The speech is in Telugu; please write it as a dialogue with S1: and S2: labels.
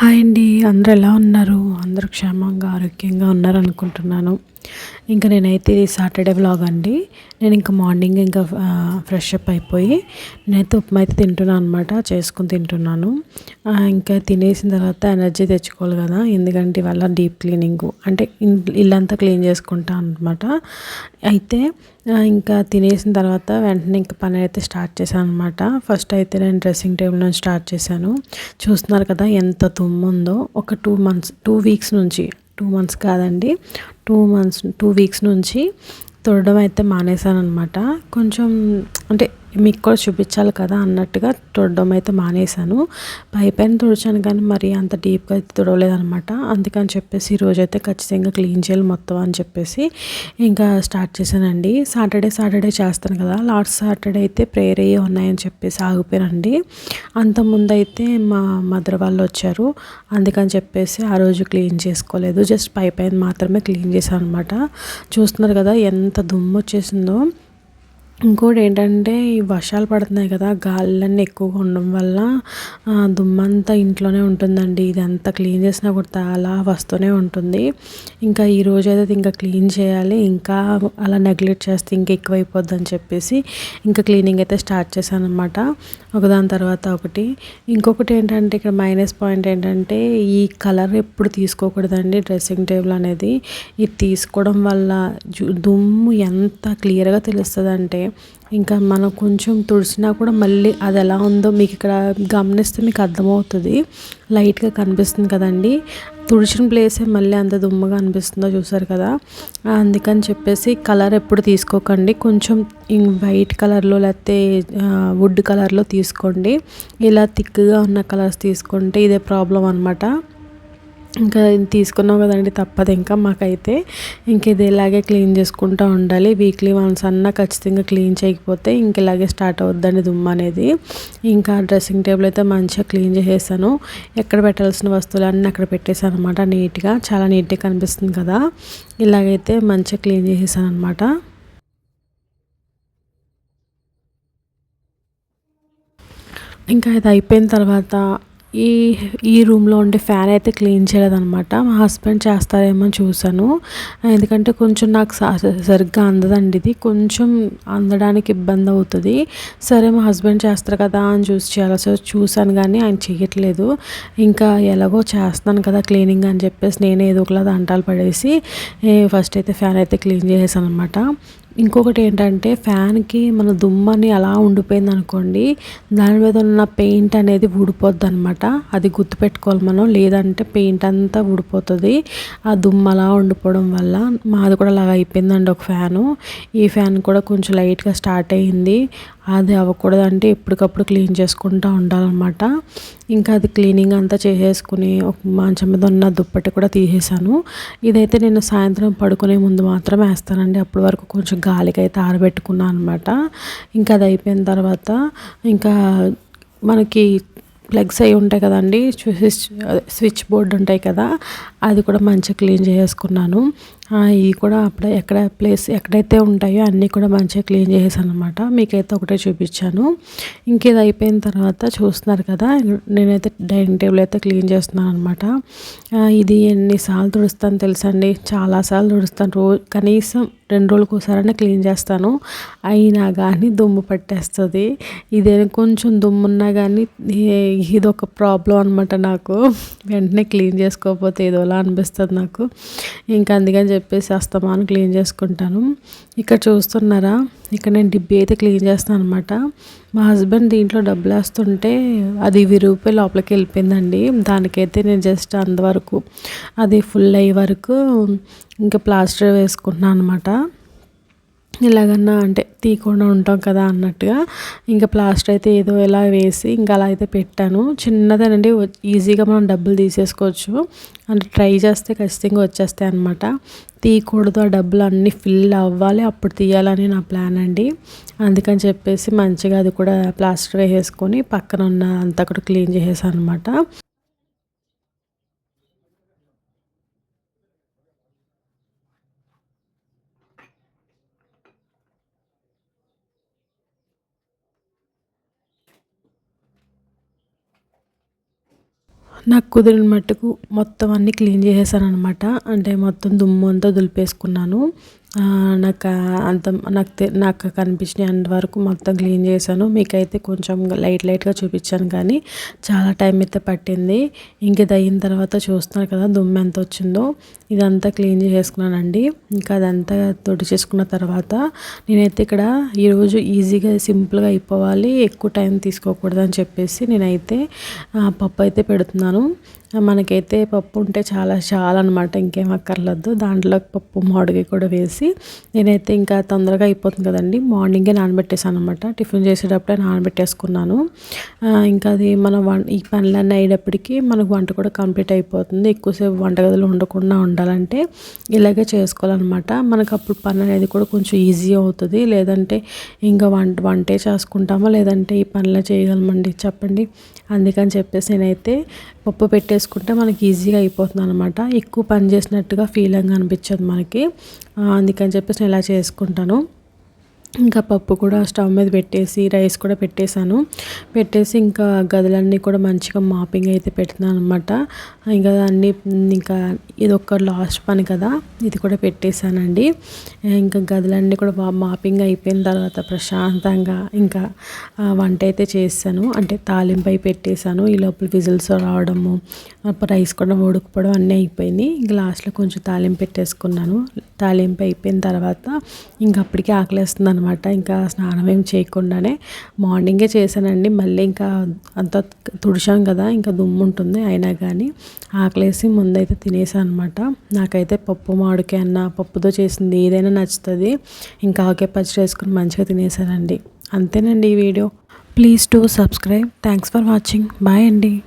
S1: హాయ్ అండి అందరు ఎలా ఉన్నారు? అందరూ క్షేమంగా ఆరోగ్యంగా ఉన్నారు అనుకుంటున్నాను ఇంకా నేనైతే ఇది సాటర్డే వ్లాగ్ అండి. నేను ఇంకా మార్నింగ్ ఇంకా ఫ్రెష్ అప్ అయిపోయి నేనైతే ఉప్మా అయితే తింటున్నాను అనమాట చేసుకుని తింటున్నాను. ఇంకా తినేసిన తర్వాత ఎనర్జీ తెచ్చుకోవాలి కదా ఎందుకంటే ఇవాళ డీప్ క్లీనింగ్ అంటే ఇల్లంతా క్లీన్ చేసుకుంటాను అనమాట అయితే ఇంకా తినేసిన తర్వాత వెంటనే ఇంకా పని అయితే స్టార్ట్ చేశాను అనమాట ఫస్ట్ అయితే నేను డ్రెస్సింగ్ టేబుల్ నుంచి స్టార్ట్ చేశాను. చూస్తున్నారు కదా ఎంత తుమ్ముందో ఒక టూ మంత్స్ టూ వీక్స్ నుంచి టూ మంత్స్ కాదండి. టూ మంత్స్ టూ వీక్స్ నుంచి తొడడం అయితే మానేశాను అనమాట కొంచెం అంటే మీకు కూడా చూపించాలి కదా అన్నట్టుగా తొడడం అయితే మానేశాను. పై పైన తుడిచాను కానీ మరి అంత డీప్గా అయితే తుడవలేదనమాట అందుకని చెప్పేసి ఈరోజు అయితే ఖచ్చితంగా క్లీన్ చేయాలి మొత్తం అని చెప్పేసి ఇంకా స్టార్ట్ చేశానండి. సాటర్డే సాటర్డే చేస్తాను కదా. లాస్ట్ సాటర్డే అయితే ప్రేయర్ అయ్యే ఉన్నాయని చెప్పేసి ఆగిపోయానండి. అంత అయితే మా మదర్ వాళ్ళు వచ్చారు. అందుకని చెప్పేసి ఆ రోజు క్లీన్ చేసుకోలేదు. జస్ట్ పై పైన మాత్రమే క్లీన్ చేశాను అనమాట చూస్తున్నారు కదా ఎంత దుమ్ము వచ్చేసిందో. ఇంకోటి ఏంటంటే ఈ వర్షాలు పడుతున్నాయి కదా గాలులన్నీ ఎక్కువగా ఉండడం వల్ల దుమ్మంతా ఇంట్లోనే ఉంటుందండి. ఇది ఎంత క్లీన్ చేసినా కూడా అలా వస్తూనే ఉంటుంది. ఇంకా ఈ రోజు అయితే ఇంకా క్లీన్ చేయాలి. ఇంకా అలా నెగ్లెక్ట్ చేస్తే ఇంకా ఎక్కువైపోద్ది అని చెప్పేసి ఇంకా క్లీనింగ్ అయితే స్టార్ట్ చేశాను అనమాట ఒకదాని తర్వాత ఒకటి. ఇంకొకటి ఏంటంటే ఇక్కడ మైనస్ పాయింట్ ఏంటంటే ఈ కలర్ ఎప్పుడు తీసుకోకూడదండి డ్రెస్సింగ్ టేబుల్ అనేది. ఇది తీసుకోవడం వల్ల జు- దుమ్ము ఎంత క్లియర్గా తెలుస్తుంది అంటే ఇంకా మనం కొంచెం తుడిచినా కూడా మళ్ళీ అది ఎలా ఉందో మీకు ఇక్కడ గమనిస్తే మీకు అర్థమవుతుంది. లైట్గా కనిపిస్తుంది కదండి. తుడిచిన ప్లేసే మళ్ళీ అంత దుమ్మగా అనిపిస్తుందో చూసారు కదా. అందుకని చెప్పేసి కలర్ ఎప్పుడు తీసుకోకండి. కొంచెం వైట్ కలర్లో లేకపోతే వుడ్ కలర్లో తీసుకోండి. ఇలా థిక్గా ఉన్న కలర్స్ తీసుకుంటే ఇదే ప్రాబ్లం అనమాట ఇంకా ఇది తీసుకున్నాం కదండి తప్పదు. ఇంకా మాకైతే ఇంక ఇది ఇలాగే క్లీన్ చేసుకుంటూ ఉండాలి. వీక్లీ వన్స్ అన్నా ఖచ్చితంగా క్లీన్ చేయకపోతే ఇంక ఇలాగే స్టార్ట్ అవుద్దండి దుమ్ము అనేది. ఇంకా డ్రెస్సింగ్ టేబుల్ అయితే మంచిగా క్లీన్ చేసేసాను. ఎక్కడ పెట్టాల్సిన వస్తువులు అన్నీ అక్కడ పెట్టేశాను అనమాట నీట్గా. చాలా నీట్గా కనిపిస్తుంది కదా. ఇలాగైతే మంచిగా క్లీన్ చేసేసాను అనమాట ఇంకా ఇది అయిపోయిన తర్వాత ఈ ఈ రూమ్లో ఉండే ఫ్యాన్ అయితే క్లీన్ చేయలేదన్నమాట. మా హస్బెండ్ చేస్తారేమో చూశాను. ఎందుకంటే కొంచెం నాకు స- సరిగ్గా అందదండి ఇది. కొంచెం అందడానికి ఇబ్బంది అవుతుంది. సరే మా హస్బెండ్ చేస్తారు కదా అని చూసి చాలా సో చూశాను కానీ ఆయన చేయట్లేదు. ఇంకా ఎలాగో చేస్తున్నాను కదా క్లీనింగ్ అని చెప్పేసి నేనే ఏదో ఒకలా దంటాలు పడేసి ఫస్ట్ అయితే ఫ్యాన్ అయితే క్లీన్ చేసేసాను అనమాట ఇంకొకటి ఏంటంటే ఫ్యాన్కి మన దుమ్మని అలా ఉండిపోయింది అనుకోండి దాని మీద ఉన్న పెయింట్ అనేది ఊడిపోద్ది అనమాట అది గుర్తుపెట్టుకోవాలి మనం లేదంటే పెయింట్ అంతా ఊడిపోతుంది. ఆ దుమ్ము అలా ఉండిపోవడం వల్ల మాది కూడా అలాగ అయిపోయిందండి ఒక ఫ్యాను. ఈ ఫ్యాన్ కూడా కొంచెం లైట్గా స్టార్ట్ అయ్యింది అది అవ్వకూడదంటే ఎప్పటికప్పుడు క్లీన్ చేసుకుంటూ ఉండాలన్నమాట. ఇంకా అది క్లీనింగ్ అంతా చేసేసుకుని ఒక మంచం మీద ఉన్న దుప్పటి కూడా తీసేసాను. ఇదైతే నేను సాయంత్రం పడుకునే ముందు మాత్రం వేస్తానండి. అప్పటి వరకు కొంచెం గాలికైతే ఆరబెట్టుకున్నాను అనమాట ఇంకా అది అయిపోయిన తర్వాత ఇంకా మనకి ప్లగ్స్ అయి ఉంటాయి కదండి స్విచ్ స్విచ్ బోర్డు ఉంటాయి కదా అది కూడా మంచిగా క్లీన్ చేసుకున్నాను. ఇవి కూడా అప్పుడే ఎక్కడ ప్లేస్ ఎక్కడైతే ఉంటాయో అన్నీ కూడా మంచిగా క్లీన్ చేసేసాను అనమాట మీకైతే ఒకటే చూపించాను. ఇంకేది అయిపోయిన తర్వాత చూస్తున్నారు కదా నేనైతే డైనింగ్ టేబుల్ అయితే క్లీన్ చేస్తున్నాను అనమాట ఇది ఎన్నిసార్లు తుడుస్తాను తెలుసండి? చాలాసార్లు తుడుస్తాను. రోజు కనీసం రెండు రోజులకు ఒకసారైనా క్లీన్ చేస్తాను. అయినా కానీ దుమ్ము పట్టేస్తుంది. ఇదే కొంచెం దుమ్ము ఉన్నా కానీ ఇది ఒక ప్రాబ్లం అనమాట నాకు. వెంటనే క్లీన్ చేసుకోకపోతే ఏదోలా అనిపిస్తుంది నాకు. ఇంకా అందుకని చెప్పేసి అస్తమానం క్లీన్ చేసుకుంటాను. ఇక్కడ చూస్తున్నారా? ఇక్కడ నేను డిబ్బి అయితే క్లీన్ చేస్తాను అనమాట మా హస్బెండ్ దీంట్లో డబ్బులు వేస్తుంటే అది విరిగిపోయి లోపలికి వెళ్ళిపోయిందండి. దానికైతే నేను జస్ట్ అంతవరకు అది ఫుల్ అయ్యే వరకు ఇంకా ప్లాస్టర్ వేసుకుంటున్నాను అనమాట ఎలాగన్నా అంటే తీయకుండా ఉంటాం కదా అన్నట్టుగా ఇంకా ప్లాస్టర్ అయితే ఏదో ఎలా వేసి ఇంకా అలా అయితే పెట్టాను. చిన్నదేనండి ఈజీగా మనం డబ్బులు తీసేసుకోవచ్చు. అంటే ట్రై చేస్తే ఖచ్చితంగా వచ్చేస్తాయి అనమాట తీయకూడదు. ఆ డబ్బులు అన్నీ ఫిల్ అవ్వాలి. అప్పుడు తీయాలని నా ప్లాన్ అండి. అందుకని చెప్పేసి మంచిగా అది కూడా ప్లాస్టర్ వేసేసుకొని పక్కన ఉన్న అంతా కూడా క్లీన్ చేసేసాను అనమాట నాకు కుదిరిన మట్టుకు మొత్తం అన్నీ క్లీన్ చేసేసాను అనమాట అంటే మొత్తం దుమ్ము అంతా దులిపేసుకున్నాను. నాకు అంత నాకు తె- నాకు కనిపించిన అంతవరకు మొత్తం క్లీన్ చేశాను. మీకైతే కొంచెం లైట్ లైట్గా చూపించాను కానీ చాలా టైం అయితే పట్టింది. ఇంక ఇది అయిన తర్వాత చూస్తున్నారు కదా దుమ్ము ఎంత వచ్చిందో. ఇదంతా క్లీన్ చేసుకున్నానండి. ఇంకా అదంతా తొడి చేసుకున్న తర్వాత నేనైతే ఇక్కడ ఈరోజు ఈజీగా సింపుల్గా అయిపోవాలి. ఎక్కువ టైం తీసుకోకూడదు అని చెప్పేసి నేనైతే పప్పు అయితే పెడుతున్నాను. మనకైతే పప్పు ఉంటే చాలా చాలా అనమాట ఇంకేం అక్కర్లేదు. దాంట్లో పప్పు మామిడికాయ కూడా వేసి నేనైతే ఇంకా తొందరగా అయిపోతుంది కదండి. మార్నింగే నానబెట్టేసాను అనమాట టిఫిన్ చేసేటప్పుడే నానబెట్టేసుకున్నాను. ఇంకా అది మన వం ఈ పనులన్నీ అయ్యేటప్పటికి మనకు వంట కూడా కంప్లీట్ అయిపోతుంది. ఎక్కువసేపు వంటగదిలో ఉండకుండా ఉండాలంటే ఇలాగే చేసుకోవాలన్నమాట. మనకు అప్పుడు పని అనేది కూడా కొంచెం ఈజీ అవుతుంది. లేదంటే ఇంకా వంట వంటే చేసుకుంటామా? లేదంటే ఈ పనులు చేయగలమండి. చెప్పండి. అందుకని చెప్పేసి నేనైతే పప్పు పెట్టేసుకుంటే మనకి ఈజీగా అయిపోతుంది అనమాట ఎక్కువ పని చేసినట్టుగా ఫీలింగ్ అనిపించదు మనకి. అందుకని చెప్పేసి నేను ఇలా చేసుకుంటాను. ఇంకా పప్పు కూడా స్టవ్ మీద పెట్టేసి రైస్ కూడా పెట్టేశాను. పెట్టేసి ఇంకా గదులన్నీ కూడా మంచిగా మాపింగ్ అయితే పెడుతున్నాను అనమాట ఇంకా అన్నీ ఇంకా ఇది ఒక లాస్ట్ పని కదా ఇది కూడా పెట్టేశానండి. ఇంకా గదులన్నీ కూడా మాపింగ్ అయిపోయిన తర్వాత ప్రశాంతంగా ఇంకా వంట అయితే చేశాను. అంటే తాలింపై అయి పెట్టేశాను. ఈ లోపల విజిల్స్ రావడము రైస్ కూడా ఉడుకుపోవడం అన్నీ అయిపోయినాయి ఇంకా లాస్ట్లో కొంచెం తాలింపు పెట్టేసుకున్నాను. తాలింపు అయిపోయిన తర్వాత ఇంకా అప్పటికే ఆకలేస్తుంది అనమాట ఇంకా స్నానం ఏం చేయకుండానే మార్నింగే చేశానండి. మళ్ళీ ఇంకా అంత తుడిచాం కదా ఇంకా దుమ్ము ఉంటుంది అయినా కానీ ఆకలేసి ముందైతే తినేసాను అనమాట నాకైతే పప్పు మామిడికాయ అన్న పప్పుతో చేసింది ఏదైనా నచ్చుతుంది ఇంకా ఆకే పచ్చడి వేసుకుని మంచిగా తినేసానండి. అంతేనండి ఈ video. Please to subscribe. Thanks for watching. Bye అండి.